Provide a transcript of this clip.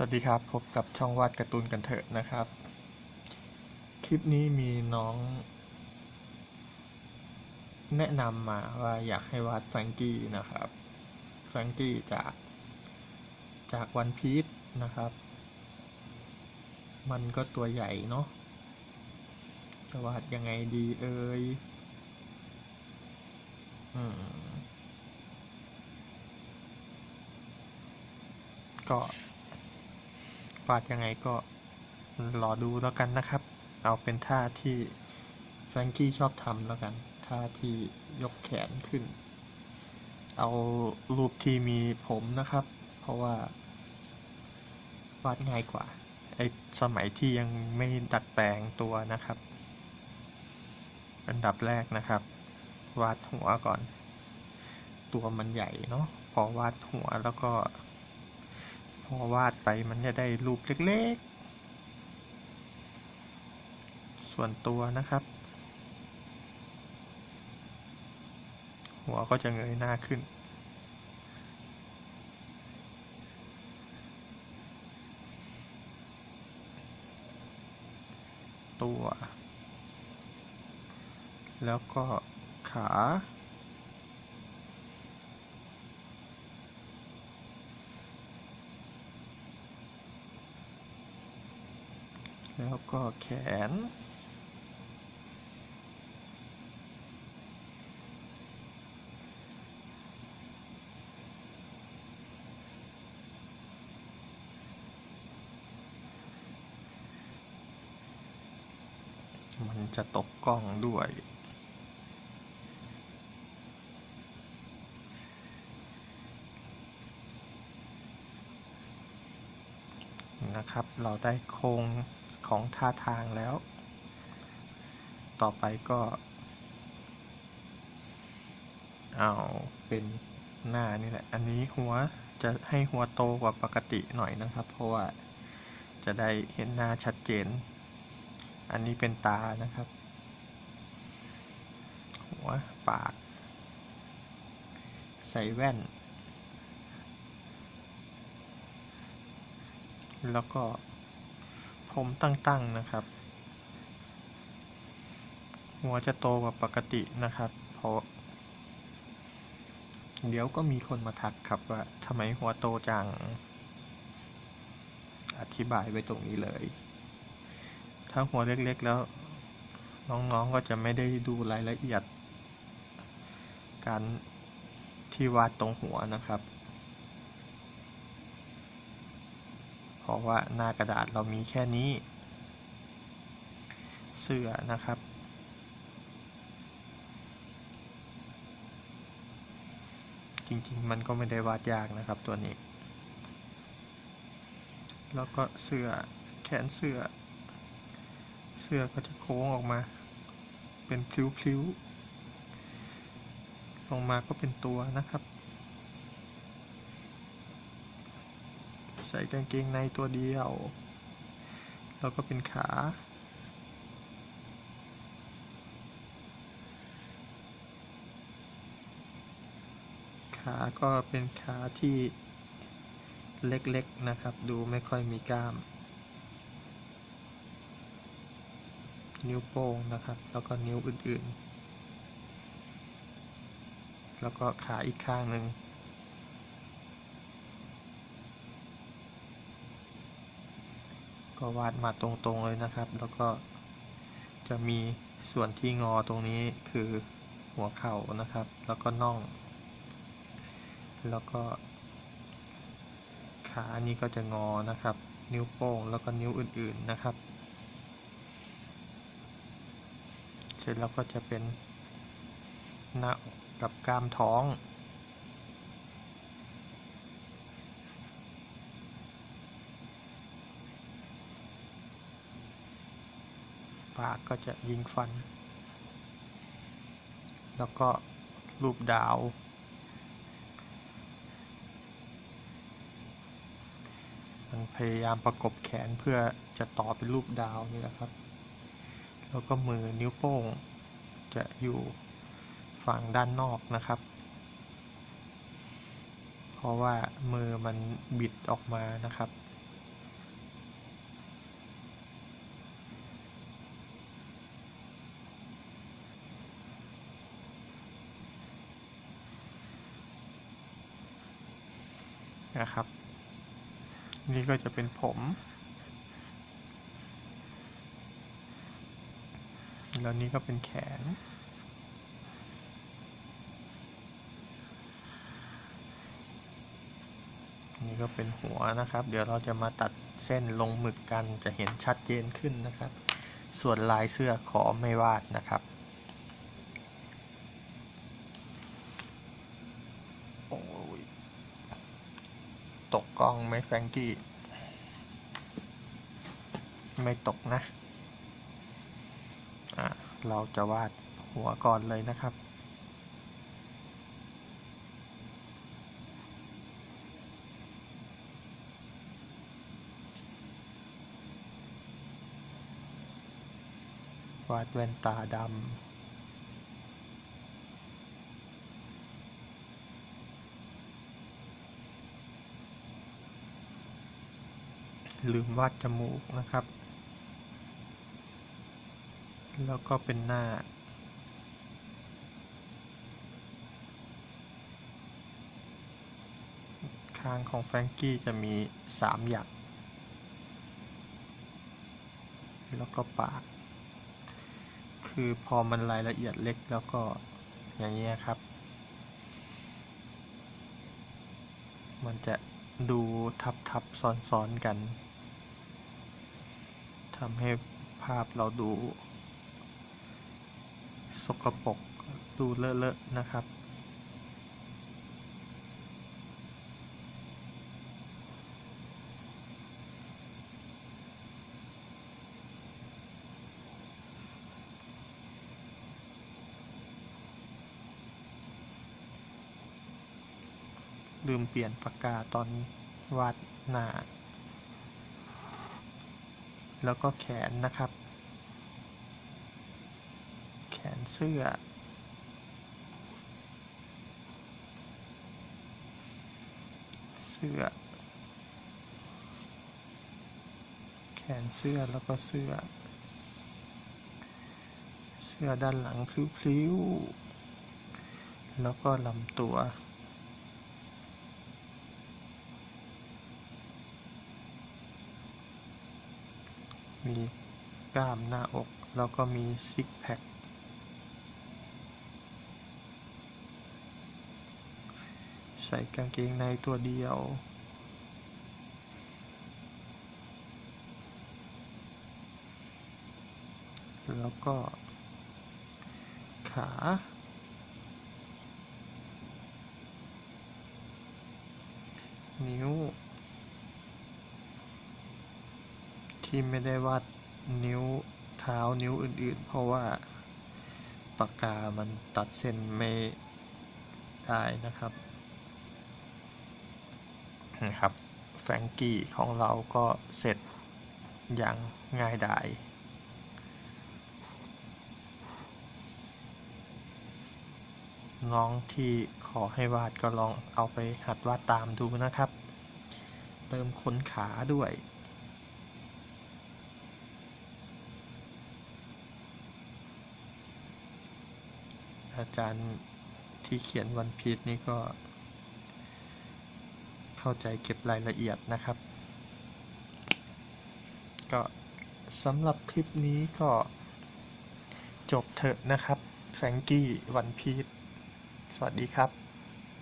สวัสดีครับ พบกับช่องวาดการ์ตูนกันเถอะนะครับ คลิปนี้มีน้อง แนะนำมาว่าอยากให้วาดแฟรงกี้นะครับแฟรงกี้จากจากวันพีชนะครับ มันก็ตัวใหญ่เนาะจะวาดยังไงดีเอ่ยอืมก็ วาดยังไงก็รอดูแล้วกันนะครับ เอาเป็นท่าที่แฟรงกี้ชอบทำแล้วกัน ท่าที่ยกแขนขึ้น เอารูปที่มีผมนะครับ เพราะว่าวาดง่ายกว่า ไอสมัยที่ยังไม่ดัดแปลงตัวนะครับ อันดับแรกนะครับ วาดหัวก่อน ตัวมันใหญ่เนาะ พอวาดหัวแล้วก็ พอวาดไปมันจะได้รูปเล็กๆ ส่วนตัวนะครับ หัวก็จะเงยหน้าขึ้น ตัว แล้วก็ขา แล้วก็แขน มันจะตกกล้องด้วย นะครับ เราได้โครงของท่าทางแล้ว ต่อไปก็ เอาเป็นหน้านี่แหละ อันนี้หัวจะให้หัวโตกว่าปกติหน่อยนะครับ เพราะว่าจะได้เห็นหน้าชัดเจน อันนี้เป็นตานะครับ หัวปาก ใส่แว่น แล้วก็ผมตั้งๆนะครับ หัวจะโตกว่าปกตินะครับ เพราะ เดี๋ยวก็มีคนมาทักครับว่าทำไมหัวโตจัง อธิบายไว้ตรงนี้เลย ถ้าหัวเล็กๆแล้ว น้องๆก็จะไม่ได้ดูรายละเอียด การที่วาดตรงหัวนะครับ เพ ราะว่าหน้ากระดาษเรามีแค่นี้ เสื้อนะครับ จริงๆ มันก็ไม่ได้วาดยากนะครับตัวนี้ แล้วก็เสื้อแขนเสื้อ เสื้อก็จะโค้งออกมา เป็นพลิ้วๆลงมาก็เป็นตัวนะครับ ใส่กางเกงในตัวเดียว แล้วก็เป็นขา ขาก็เป็นขาที่เล็กๆนะครับ ดูไม่ค่อยมีกล้าม นิ้วโป้งนะครับ แล้วก็นิ้วอื่นๆ แล้วก็ขาอีกข้างหนึ่ง ก็วาดมาตรงๆเลยนะครับ แล้วก็จะมีส่วนที่งอตรงนี้คือหัวเข่านะครับ แล้วก็น่อง แล้วก็ ขานี่ก็จะงอนะครับ นิ้วโป้งแล้วก็นิ้วอื่นๆนะครับ เสร็จแล้วก็จะเป็นหน้าอกกับกล้ามท้อง ปากก็จะยิงฟัน แล้วก็รูปดาว มันพยายามประกบแขนเพื่อจะต่อเป็นรูปดาวนี่แหละครับ แล้วก็มือนิ้วโป้งจะอยู่ฝั่งด้านนอกนะครับ เพราะว่ามือมันบิดออกมานะครับ นะครับ นี่ก็จะเป็นผม แล้วนี่ก็เป็นแขน นี่ก็เป็นหัวนะครับ เดี๋ยวเราจะมาตัดเส้นลงหมึกกันจะเห็นชัดเจนขึ้นนะครับ ส่วนลายเสื้อขอไม่วาดนะครับ โอ้ย ตกกล้องไหม แฟรงกี้ ไม่ตกนะะเราจะวาดหัวก่อนเลยนะครับวาดแว่นตาดำ ลืมวาดจมูกนะครับ แล้วก็เป็นหน้า คางของแฟรงกี้จะมีสามหยัก แล้วก็ปาก คือพอมันรายละเอียดเล็กแล้วก็อย่างนี้ยครับ มันจะดูทับทับซ้อนซ้อนๆกัน ทำให้ภาพเราดู สกปรกดูเลอะๆนะครับ ลืมเปลี่ยนปากกาตอนวาดหน้า แล้วก็แขนนะครับ แขนเสื้อ เสื้อ แขนเสื้อแล้วก็เสื้อ เสื้อด้านหลังพลิ้วๆแล้วก็ลำตัว มีกล้ามหน้าอก แล้วก็มีซิกแพคใส่กางเกงในตัวเดียว แล้วก็ ขา นิ้ว ที่ไม่ได้วาดนิ้วเท้านิ้วอื่นๆ เพราะว่าปากกามันตัดเส้นไม่ได้นะครับนะครับแฟงกี้ของเราก็เสร็จอย่างง่ายดายน้องที่ขอให้วาดก็ลองเอาไปหัดวาดตามดูนะครับ เติมขนขาด้วย จารย์ที่เขียนวันพีชนี่ก็ เข้าใจเก็บรายละเอียดนะครับ ก็สำหรับคลิปนี้ก็จบเถอะนะครับแฟงกี้วันพีชสวัสดีครับ